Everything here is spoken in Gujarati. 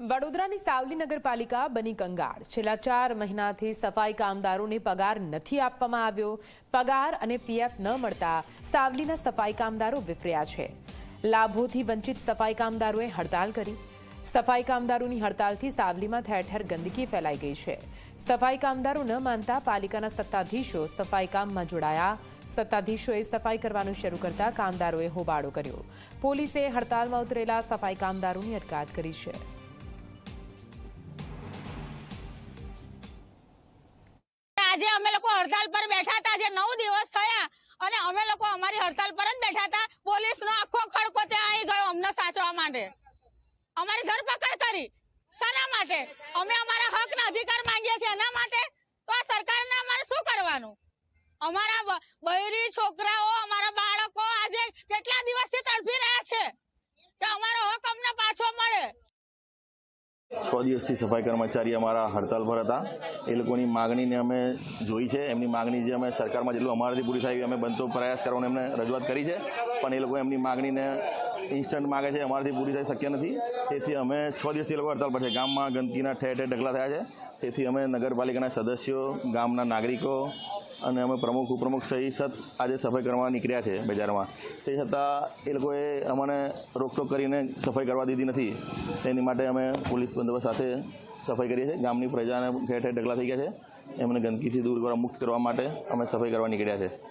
વડોદરાની સાવલી નગરપાલિકા બની કંગાળ. છેલ્લા ચાર મહિનાથી સફાઈ કામદારોને પગાર નથી આપવામાં આવ્યો. પગાર અને પીએફ ન મળતા સાવલીના સફાઈ કામદારો વિફર્યા છે. લાભોથી વંચિત સફાઈ કામદારોએ હડતાલ કરી. સફાઈ કામદારોની હડતાલથી સાવલીમાં ઠેર ઠેર ગંદકી ફેલાઈ ગઈ છે. સફાઈ કામદારો ન માનતા પાલિકાના સત્તાધીશો સફાઈ કામમાં જોડાયા. સત્તાધીશોએ સફાઈ કરવાનું શરૂ કરતા કામદારોએ હોબાળો કર્યો. પોલીસે હડતાલમાં ઉતરેલા સફાઈ કામદારોની અટકાયત કરી છે. આજે અમે લોકો હડતાલ પર બેઠા હતા, આજે નવ દિવસ થયા અને અમે લોકો અમારી હડતાલ પર જ બેઠા હતા. પોલીસનો આખો ખડકો ત્યાં આવી ગયો અમને સાચવા માટે. અમારી ધરપકડ કરી. શાના માટે? અમે અમારા હક ના અધિકાર માંગીએ છીએ. એના માટે? તો આ સરકારને અમારે શું કરવાનું? અમારા બૈરી છોકરાઓ, અમારા બાળકો આજે કેટલા દિવસથી તડપી રહ્યા છે કે અમારો હક અમને પાછો મળે છ દિવસથી સફાઈ કર્મચારી અમારા હડતાલ પર હતા. એ લોકોની માગણીને અમે જોઈ છે. એમની માગણી જે અમે સરકારમાં જેટલું અમારાથી પૂરી થાય અમે બનતો પ્રયાસ કરવાનો એમને રજૂઆત કરી છે. પણ એ લોકો એમની માગણીને ઇન્સ્ટન્ટ માગે છે. અમારાથી પૂરી થઈ શક્ય નથી. તેથી અમે છ દિવસથી એ લોકો હડતાલ પર છે. ગામમાં ગંદકીના ઠેર ઠેર ઢગલા થયા છે. તેથી અમે નગરપાલિકાના સદસ્યો, ગામના નાગરિકો અને અમે પ્રમુખ, ઉપપ્રમુખ સહિત આજે સફાઈ કરવા નીકળ્યા છે બજારમાં. તે છતાં એ લોકોએ અમને રોકટોક કરીને સફાઈ કરવા દીધી નથી. તેની માટે અમે પોલીસ બંદોબસ્ત સાથે સફાઈ કરીએ છીએ. ગામની પ્રજાને ઠેર ઠેર ઢગલા થઈ ગયા છે. એમને ગંદકીથી દૂર કરવા, મુક્ત કરવા માટે અમે સફાઈ કરવા નીકળ્યા છે.